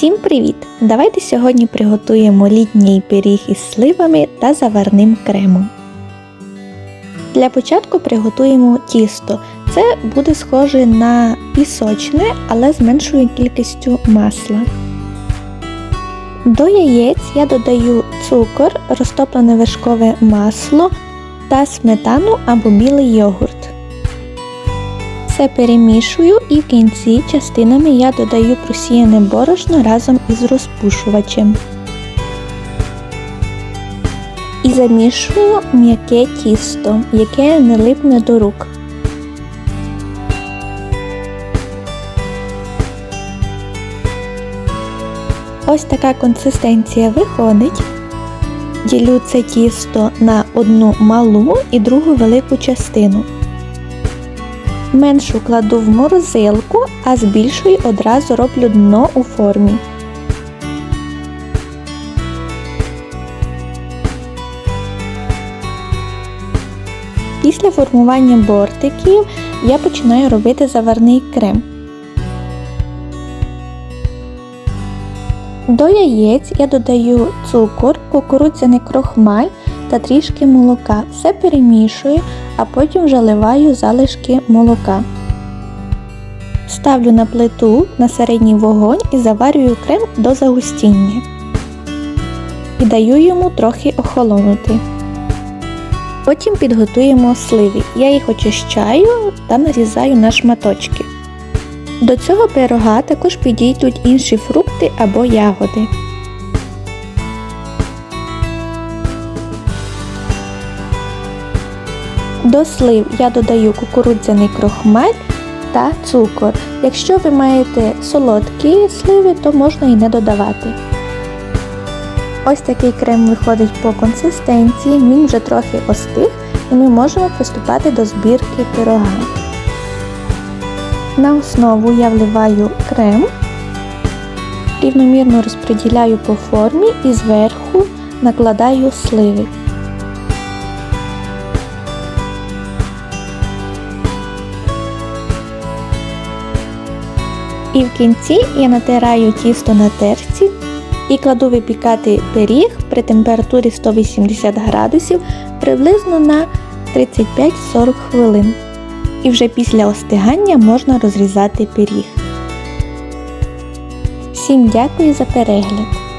Всім привіт! Давайте сьогодні приготуємо літній пиріг із сливами та заварним кремом. Для початку приготуємо тісто. Це буде схоже на пісочне, але з меншою кількістю масла. До яєць я додаю цукор, розтоплене вершкове масло та сметану або білий йогурт. Все перемішую і в кінці частинами я додаю просіяне борошно разом із розпушувачем. І замішую м'яке тісто, яке не липне до рук. Ось така консистенція виходить. Ділю це тісто на одну малу і другу велику частину. Меншу кладу в морозилку, а з більшої одразу роблю дно у формі. Після формування бортиків я починаю робити заварний крем. До яєць я додаю цукор, кукурудзяний крохмаль та трішки молока. Все перемішую, а потім вже ливаю залишки молока. Ставлю на плиту на середній вогонь і заварюю крем до загустіння. І даю йому трохи охолонути. Потім підготуємо сливи. Я їх очищаю та нарізаю на шматочки. До цього пирога також підійдуть інші фрукти або ягоди. До слив я додаю кукурудзяний крохмаль та цукор. Якщо ви маєте солодкі сливи, то можна і не додавати. Ось такий крем виходить по консистенції, він вже трохи остиг і ми можемо приступати до збірки пирога. На основу я вливаю крем, рівномірно розподіляю по формі і зверху накладаю сливи. І в кінці я натираю тісто на терці і кладу випікати пиріг при температурі 180 градусів приблизно на 35-40 хвилин. І вже після остигання можна розрізати пиріг. Всім дякую за перегляд!